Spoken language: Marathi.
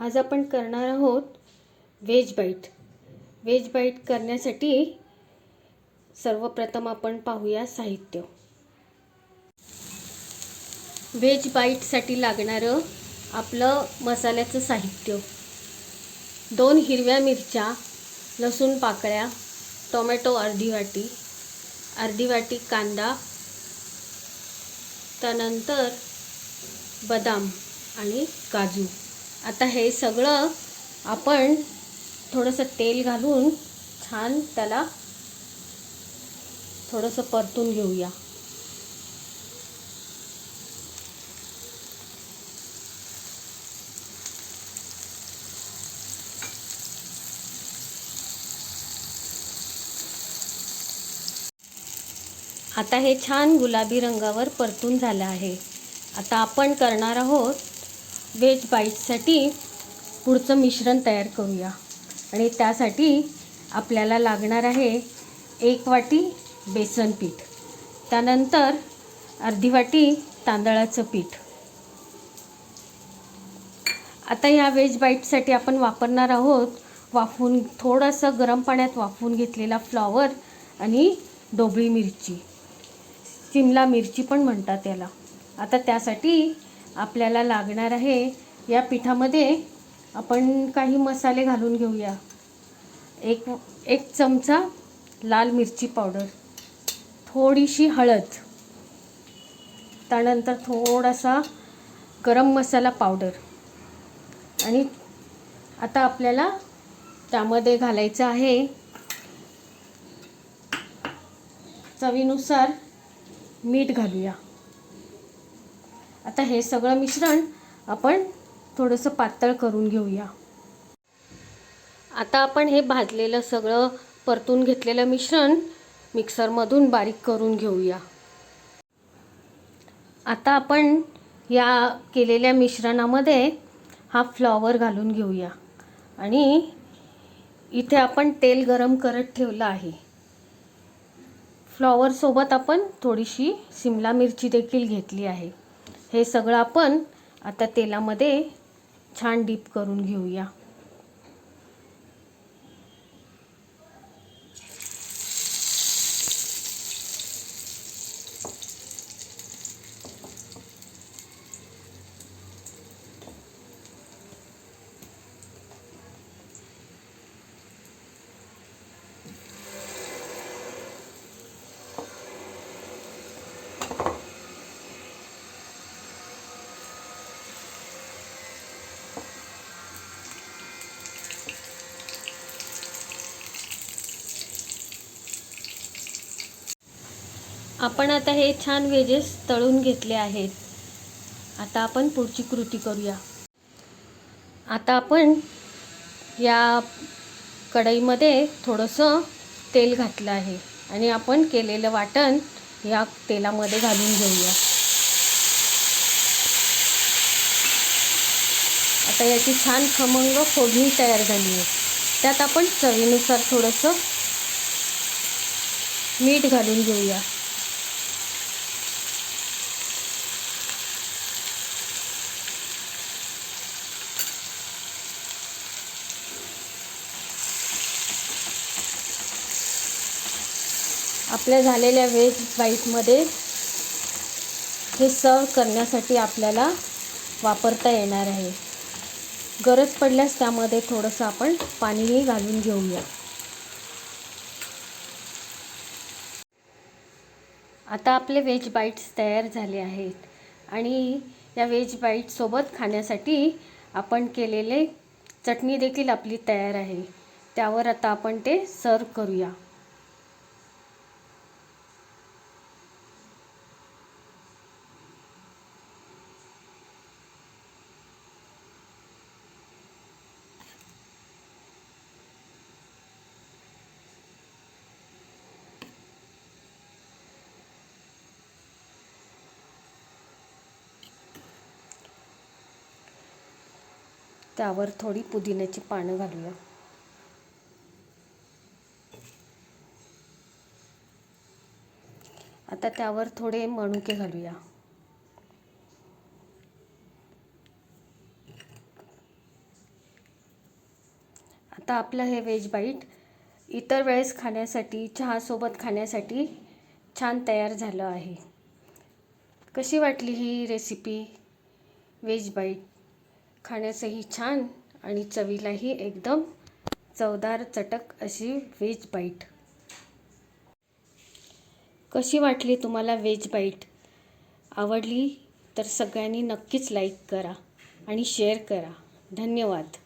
आज आपण करणार आहोत व्हेज बाईट व्हेज बाईट करण्यासाठी सर्वप्रथम आपण पाहूया साहित्य. व्हेज बाईटसाठी लागणारं आपलं मसाल्याचं साहित्य. दोन हिरव्या मिरच्या लसूण पाकळ्या टोमॅटो अर्धी वाटी अर्धी वाटी कांदा त्यानंतर बदाम आणि काजू. आता हे सगळं आपण थोडंसं तेल घालून छान त्याला थोडंसं परतून घेऊया. आता हे छान गुलाबी रंगावर परतून झालं आहे. आता आपण करणार आहोत व्हेज बाईटसाठी पुढचं मिश्रण तयार करूया. आणि त्यासाठी आपल्याला लागणार आहे एक वाटी बेसन पीठ. त्यानंतर अर्धी वाटी तांदळाचं पीठ. आता ह्या व्हेज बाईटसाठी आपण वापरणार आहोत वाफवून थोडंसं गरम पाण्यात वाफवून घेतलेला फ्लॉवर आणि ढोबळी मिरची. सिमला मिरची पण म्हणतात त्याला आता त्यासाठी आपल्याला लागणार आहे. या पिठामध्ये आपण काही मसाले घालून घेऊया. एक एक चमचा लाल मिरची पावडर थोडीशी हळद त्यानंतर थोडासा गरम मसाला पावडर. आणि आता आपल्याला त्यामध्ये घालायचं आहे चवीनुसार मीठ घालूया. आता हे सगळं मिश्रण आपण थोडंसं पातळ करून घेऊया. आता आपण हे भाजलेलं सगळं परतून घेतलेलं मिश्रण मिक्सरमधून बारीक करून घेऊया. आता आपण या केलेल्या मिश्रणामध्ये हा फ्लॉवर घालून घेऊया. आणि इथे आपण तेल गरम करत ठेवलं आहे. फ्लॉवरसोबत आपण थोडीशी सिमला मिरची देखील घेतली आहे. हे सगळं आपण आता तेलामध्ये छान डीप करून घेऊया. आपण आता हे छान व्हेजेस तळून घेतले आहेत. आता आपण पुढची कृती करूया. आता आपण या कढईमध्ये थोडंसं तेल घातलं आहे आणि आपण केलेलं वाटण या तेलामध्ये घालून घेऊया. आता याची छान खमंग फोडणी तयार झाली आहे. त्यात आपण चवीनुसार थोडंसं मीठ घालून घेऊया. आपल्या झालेल्या व्हेज बाईटमध्ये हे सर्व करण्यासाठी आपल्याला वापरता येणार आहे. गरज पडल्यास त्यामध्ये थोडंसं आपण पाणीही घालून घेऊया. आता आपले व्हेज बाईट्स तयार झाले आहेत आणि या व्हेज बाईटसोबत खाण्यासाठी आपण केलेले चटणी देखील आपली तयार आहे. त्यावर आता आपण ते सर्व करूया. त्यावर थोडी पुदिन्याची पानं घालूया. आता त्यावर थोडे मणुके घालूया. आता आपलं हे व्हेज बाईट इतर वेळेस खाण्यासाठी चहासोबत खाण्यासाठी छान तयार झालं आहे. कशी वाटली ही रेसिपी व्हेज बाईट. खाण्यासही छान आणि चवीलाही एकदम चवदार चटक अशी व्हेज बाईट. कशी वाटली तुम्हाला व्हेज बाईट? आवडली तर सगळ्यांनी नक्कीच लाईक करा आणि शेअर करा. धन्यवाद.